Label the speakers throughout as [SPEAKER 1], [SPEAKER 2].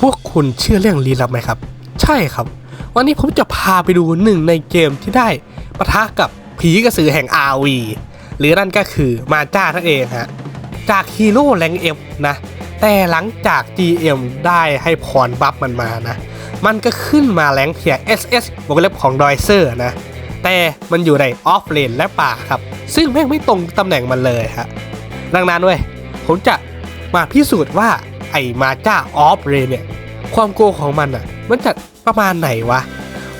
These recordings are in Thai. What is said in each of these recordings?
[SPEAKER 1] พวกคุณเชื่อเรื่องลี้ลับไหมครับ ใช่ครับ วันนี้ผมจะพาไปดูหนึ่งในเกมที่ได้ปะทะกับผีกระสือแห่ง RV หรือนั่นก็คือมาจ้านั่นเองฮะจากฮีโร่แรงเอ็มนะ แต่หลังจาก GM ได้ให้พรบัฟมันมานะ มันก็ขึ้นมาแรงเทีย SS วงเล็บของดอยเซอร์นะ แต่มันอยู่ในออฟเลนและป่าครับ ซึ่งแม่งไม่ตรงตำแหน่งมันเลยฮะดังนั้นเว้ยผมจะมาพิสูจน์ว่า ไอ้มาจ้าออฟเลนเนี่ย ความโกงของมันอะ มันจะประมาณไหนวะ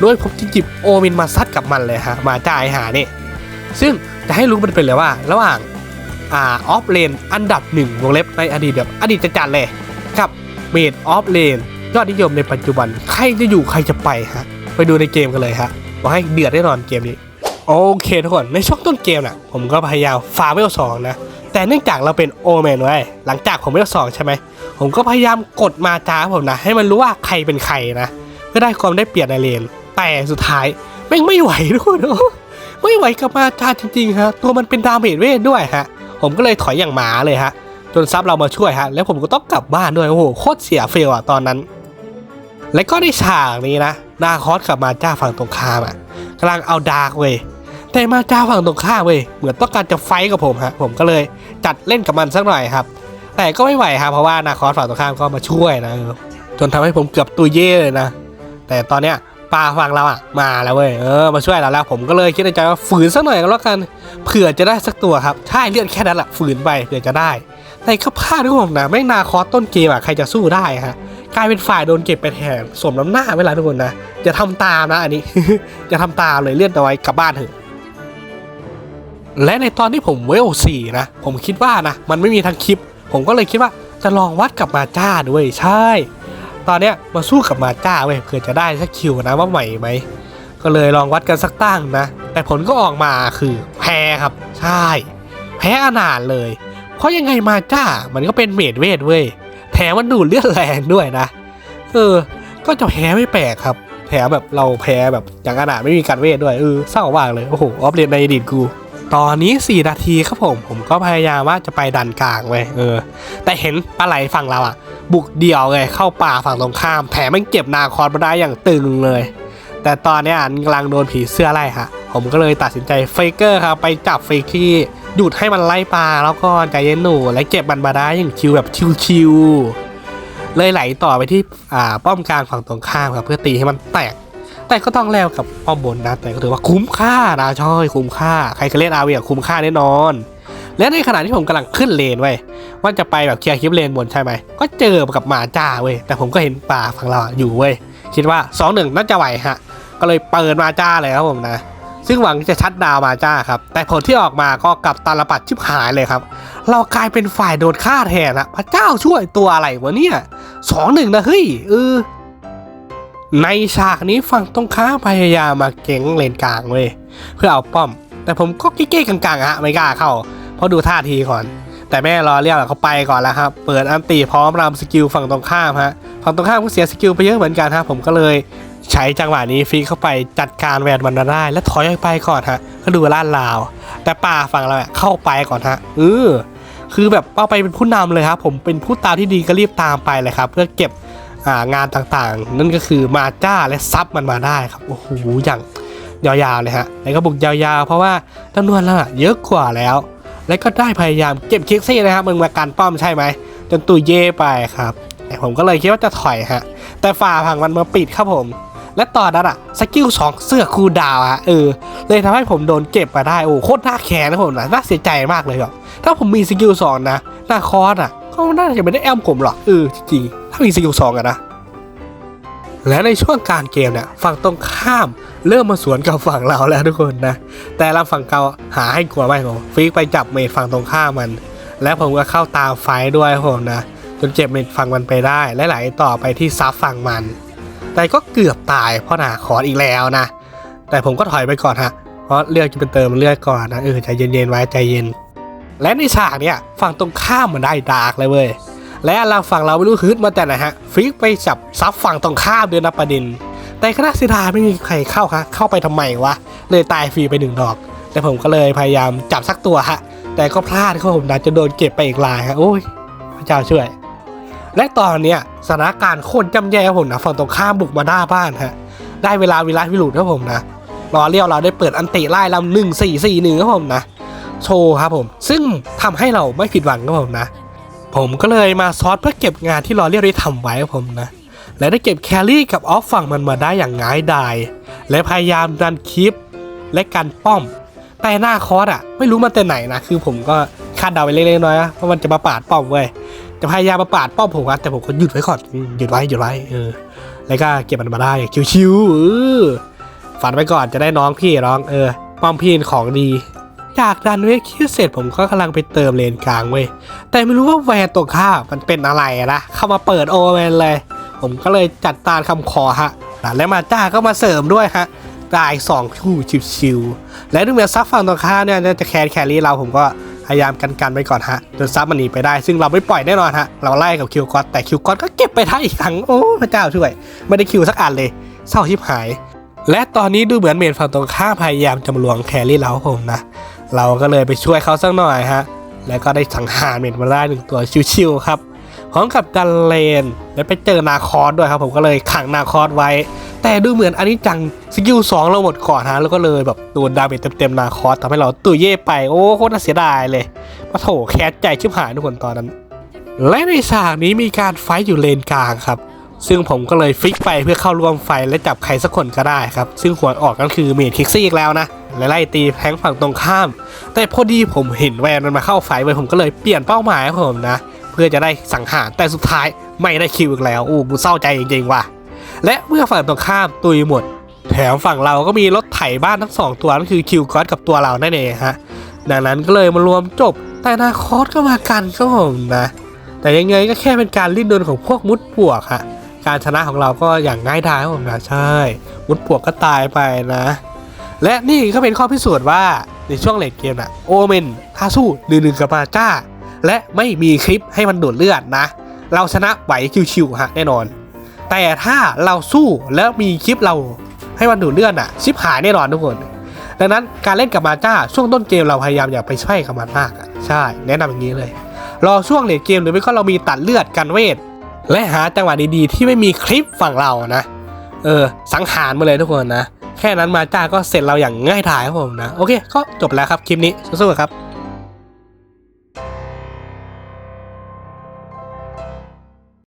[SPEAKER 1] โดยผมจะจิบโอมินมาซัดกับมันเลยฮะ มาจ้าไอหานี่ ซึ่งจะให้รู้มันเป็นเลยว่า ระหว่างอ่าออฟเลนอันดับหนึ่งวงเล็บในอดีตแบบอดีตจัดเลยกับเมดออฟเลนยอดนิยมในปัจจุบัน ใครจะอยู่ใครจะไปฮะ ไปดูในเกมกันเลยฮะบอกให้เดือดแน่นอนเกมนี้ โอเคทุกคน ในช่วงต้นเกมน่ะ ผมก็พยายามฟาร์มเวลสองนะ แต่เนื่องจากเราเป็นโอแมนไว้หลังจากผมเวลสองใช่ไหม ผมก็พยายามกดมาจ้าผมนะ ให้มันรู้ว่าใครเป็นใครนะเพื่อได้ความได้เปรียบในเลน แต่สุดท้ายแม่งไม่ไหวทุกคนะไม่ไหวกับมาจ้าจริงๆฮะ ตัวมันเป็นดาเมจเวทด้วยฮะ ผมก็เลยถอยอย่างหมาเลยฮะ จนซับเรามาช่วยฮะ แล้วผมก็ต้องกลับบ้านด้วย โอ้โห โคตรเสียเฟลอะตอนนั้น และก็ในฉากนี้นะ นาคอสกับมาจ้าฝั่งตรงข้ามอะกำลังเอาดาร์กเว้ย แต่มาจ้าฝั่งตรงข้ามเว้ยเหมือนต้องการจะไฟกับผมฮะผมก็เลยจัดเล่นกับมันสักหน่อยครับ แต่ก็ไม่ไหวครับเพราะว่านาคอสฝั่งตรงข้ามก็มาช่วยนะจนทำให้ผมเกือบตุยเย่เลยนะ แต่ตอนเนี้ยปลาฝั่งเราอะมาแล้วเว้ยเออมาช่วยเราแล้ว ผมก็เลยคิดในใจว่าฝืนสักหน่อยก็แล้วกันเผื่อจะได้สักตัวครับใช่เลือดแค่นั้นแหละฝืนไปเผื่อจะได้แต่ก็พลาดทุกคนนะไม่นาคอสต้นเกมอะใครจะสู้ได้ฮะกลายเป็นฝ่ายโดนเก็บไปแทนสมน้ำหน้าเวลาทุกคนนะอย่าทำตามนะอันนี้อย่าทำตามเลยเลื่อนเอาไว้กลับบ้านเถอะ และในตอนที่ผมเวลสี่นะ ผมคิดว่านะ มันไม่มีทั้งคลิป ผมก็เลยคิดว่าจะลองวัดกับมาจ้าด้วยใช่ ตอนเนี้ยมาสู้กับมาจ้าเว้ยเผื่อจะได้สักคิวนะว่าใหม่ไหมก็เลยลองวัดกันสักตั้งนะ แต่ผลก็ออกมาคือแพ้ครับ ใช่ แพ้อนาถเลย เพราะยังไงมาจ้ามันก็เป็นเมดเวทเว้ยแถมมันดูดเลือดแรงด้วยนะ เออ ก็จะแพ้ไม่แปลกครับแพ้แบบเราแพ้แบบอย่างอนาถไม่มีการเวทด้วยเออเศร้ามากเลยโอ้โหออฟเลนในอดีตกู ตอนนี้ 4 นาทีครับผม ผมก็พยายามว่าจะไปดันกลางเว้ยเออ แต่เห็นปลาไหลฝั่งเราอะบุกเดี่ยวเลยเข้าป่าฝั่งตรงข้ามแถมมันเก็บนาคอสมาได้อย่างตึงเลย แต่ตอนเนี้ยอันกำลังโดนผีเสื้อไล่ฮะผมก็เลยตัดสินใจเฟกเกอร์ครับไปจับเฟกที่หยุดให้มันไล่ปลาแล้วก็ใจเย็นหนูและเก็บมันมาได้อย่างชิวแบบชิวๆเลยไหลต่อไปที่อ่าป้อมกลางฝั่งตรงข้ามครับเพื่อตีให้มันแตก แต่ก็ต้องแล้วกับป้อมบนนะ แต่ก็ถือว่าคุ้มค่านะช่อยคุ้มค่า ใครเคยเล่นอาเวียคุ้มค่าแน่นอน และในขณะที่ผมกำลังขึ้นเลนไว้ว่าจะไปแบบเคลียร์คลิปเลนบนใช่ไหม ก็เจอกับหมาจ้าเว้ย แต่ผมก็เห็นป่าฝั่งเราอยู่เว้ย คิดว่า2อหนึ่งน่าจะไหวฮะ ก็เลยเปิดมาจ้าเลยครับผมนะ ซึ่งหวังจะชัดดาวมาจ้าครับ แต่ผลที่ออกมาก็กลับตาลปัดชิบหายเลยครับ เรากลายเป็นฝ่ายโดนฆ่าแทนอะพระเจ้าช่วยตัวอะไรวะเนี่ยสองหนึ่งนะเฮ้ยเออ ในฉากนี้ฝั่งตรงข้ามพยายามมาเก่งเลนกลางเว้ยเพื่อเอาป้อม แต่ผมก็เก๊ๆกลางๆฮะไม่กล้าเข้า เพราะดูท่าทีก่อน แต่แม่รอเรียกเขาไปก่อนแล้วครับเปิดอันตีพร้อมรำสกิลฝั่งตรงข้ามฮะฝั่งตรงข้ามก็เสียสกิลไปเยอะเหมือนกันฮะผมก็เลยใช้จังหวะนี้ฟรีเข้าไปจัดการแวนมันได้ และถอยออกไปก่อนฮะก็ดูล่านลาว แต่ป่าฝั่งเราเข้าไปก่อนฮะเออคือแบบเอาไปเป็นผู้นำเลยครับผมเป็นผู้ตามที่ดีก็รีบตามไปเลยครับ เพื่อเก็บางานต่างๆ นั่นก็คือมาจ้าและซับมันมาได้ครับโอ้โหอย่างยาวๆเลยฮะแล้วก็บุกยาวๆ เพราะว่าจำนวนเราเยอะกว่าแล้ว แล้วก็ได้พยายามเก็บคิกซี่นะครับมึงมาการป้อมใช่ไหมจนตุยเย่ไปครับแต่ผมก็เลยคิดว่าจะถอยฮะ แต่ฝ่าพังมันมาปิดครับผม และตอนนั้นอะสกิลสองเสื้อคูลดาวอะเออเลยทำให้ผมโดนเก็บมาได้โอ้โคตรน่าแค้นนะผมนะน่าเสียใจมากเลยครับถ้าผมมีสกิลสองนะหน้าคอร์สอะ ก็น่าจะไม่ได้แอมผมหรอกเออจริงๆถ้ามีสกิลสองอะนะและในช่วงกลารเกมเนี่ยฝั่งตรงข้ามเริ่มมาสวนกับฝั่งเราแล้วทุกคนนะ แต่เราฝั่งเกาหาให้กลัวไม่ผมฟิกไปจับเมดฝั่งตรงข้ามมัน และผมก็เข้าตามไฟด้วยผมนะจนเจ็บเมดฝั่งมันไปได้และไหลต่อไปที่ซับฝั่งมัน แต่ก็เกือบตายเพราะหนาคออีกแล้วนะ แต่ผมก็ถอยไปก่อนฮะเพราะเลือดจะเป็นเติมเลือดก่อนนะเออใจเย็นๆไว้ใจเย็น และในฉากเนี่ยฝั่งตรงข้ามมันได้ดาร์กเลยเว้ยและเราฝั่งเราไม่รู้ฮึดมาแต่ไหนฮะฟิกไปจับซับฝั่งตรงข้ามเด้วยนะประเด็น แต่คณะสียดาไม่มีใครเข้าฮะเข้าไปทำไมวะเลยตายฟรีไปหนึ่งดอก แต่ผมก็เลยพยายามจับสักตัวฮะแต่ก็พลาดครับผมนะจะโดนเก็บไปอีกลายฮะโอ้ยพระเจ้าช่วย และตอนเนี้ยสถานการณ์โคตรย่ำแย่ครับผมนะฝั่งตรงข้ามบุกมาหน้าบ้านฮะได้เวลาวิลาวิลุดครับผมนะรอเลี้ยวเราได้เปิดอันติไล่ลำหนึ่งสี่สี่หนึ่งครับผมนะ โชว์ครับผม ซึ่งทำให้เราไม่ผิดหวังครับผมนะ ผมก็เลยมาซอสเพื่อเก็บงานที่รอเลี้ยวได้ทำไว้ครับผมนะ และได้เก็บแครี่กับออฟฝั่งมันมาได้อย่างง่ายดายและพยายามดันคลิปและการป้อม แต่หน้าคอร์สอะไม่รู้มันแต่ไหนนะคือผมก็คาดเดาไปเล็กๆน้อยๆว่ามันจะมาปาดป้อมเว้ยจะพยายามมาปาดป้อมผมอะแต่ผมก็หยุดไว้ก่อนหยุดไว้หยุดไว้เออแล้วก็เก็บมันมาได้ชิวๆฝันไว้ก่อนจะได้น้องพี่ร้องเออป้อมพี่ของดี จากดันเวทคิวเสร็จผมก็กำลังไปเติมเลนกลางเว้ย แต่ไม่รู้ว่าแวนตรงข้ามันเป็นอะไรนะเข้ามาเปิดโอแวนเลย ผมก็เลยจัดตามคำขอฮะ และมาจ้าก็มาเสริมด้วยฮะได้อีกสองคู่ชิวๆและดูเหมือนซับฝั่งตรงข้ามเนี่ยจะแคร์แครี่เราผมก็พยายามกันกันไปก่อนฮะจนซับมันหนีไปได้ ซึ่งเราไม่ปล่อยแน่นอนฮะ เราไล่กับคิวกอตแต่คิวกอตก็เก็บไปได้อีกครั้งโอ้พระเจ้าช่วย ไม่ได้คิวสักอันเลยเศร้าชิบหาย และตอนนี้ดูเหมือนเมนฝั่งตรงข้ามพยายามจะมาลวงแครี่เราผมนะ เราก็เลยไปช่วยเขาสักหน่อยฮะ แล้วก็ได้สังหารเมนมาได้หนึ่งตัวชิวๆครับ พร้อมกับดันเลน และไปเจอนาคอสด้วยครับ ผมก็เลยขังนาคอสไว้ แต่ดูเหมือนอันนี้จังสกิลสองเราหมดก่อนฮะ แล้วก็เลยแบบโดนดาเมจเต็มๆนาคอสทำให้เราตุยเย่ไป โอ้โคตรเสียดายเลยมาโถแคสใจชิบหายทุกคนตอนนั้น และในฉากนี้มีการไฟอยู่เลนกลางครับซึ่งผมก็เลยฟิกไปเพื่อเข้าร่วมไฟและจับใครสักคนก็ได้ครับ ซึ่งหัวออกก็คือเมดคิกซี่อีกแล้วนะ และไล่ตีแทงฝั่งตรงข้าม แต่พอดีผมเห็นแวนมันมาเข้าไฟไว้ผมก็เลยเปลี่ยนเป้าหมายผมนะ เพื่อจะได้สังหารแต่สุดท้ายไม่ได้คิวอีกแล้วอู้กูเศร้าใจจริงๆว่ะและเมื่อฝั่งตรงข้ามตุยหมด แถมฝั่งเราก็มีรถไถบ้านทั้งสองตัวนั่นคือคิวก็อตกับตัวเรานั่นเองฮะดังนั้นก็เลยมารวมจบแต่นาคอสก็มากันครับผมนะ แต่ยังไงก็แค่เป็นการลิ้นดนของพวกมุดปวกฮะการชนะของเราก็อย่างง่ายดายครับผมนะใช่ มุดปวกก็ตายไปนะ และนี่ก็เป็นข้อพิสูจน์ว่าในช่วงเลดเกมน่ะโอเมนท้าสู้หนึ่งหนึ่งกับมาจ้า และไม่มีคลิปให้มันดูดเลือดนะ เราชนะไหวชิวๆฮะแน่นอน แต่ถ้าเราสู้แล้วมีคลิปเราให้มันดูดเลือดอะชิบหายแน่นอนทุกคน ดังนั้นการเล่นกับมาจ้าช่วงต้นเกมเราพยายามอย่าไปใช่กับมันมากอะใช่ แนะนำอย่างนี้เลย รอช่วงเลดเกมหรือไม่ก็เรามีตัดเลือดกันเวท และหาจังหวะดีๆที่ไม่มีคลิปฝั่งเรานะ เออสังหารมาเลยทุกคนนะ แค่นั้นมาจ้าก็เสร็จเราอย่างง่ายดายครับผมนะ โอเค ก็จบแล้วครับคลิปนี้สู้ๆครับ